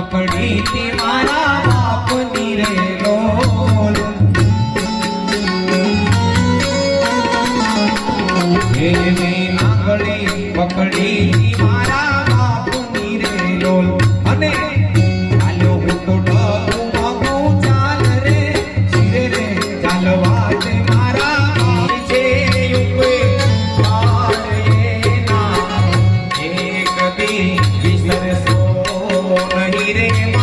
પકડી તી મારા બાપની રે ડોલ પકડી તી મારા બાપની રે ડોલ અને ચાલ્યો હું તો ડગું મારા છે યુગે செய்கிறேன்.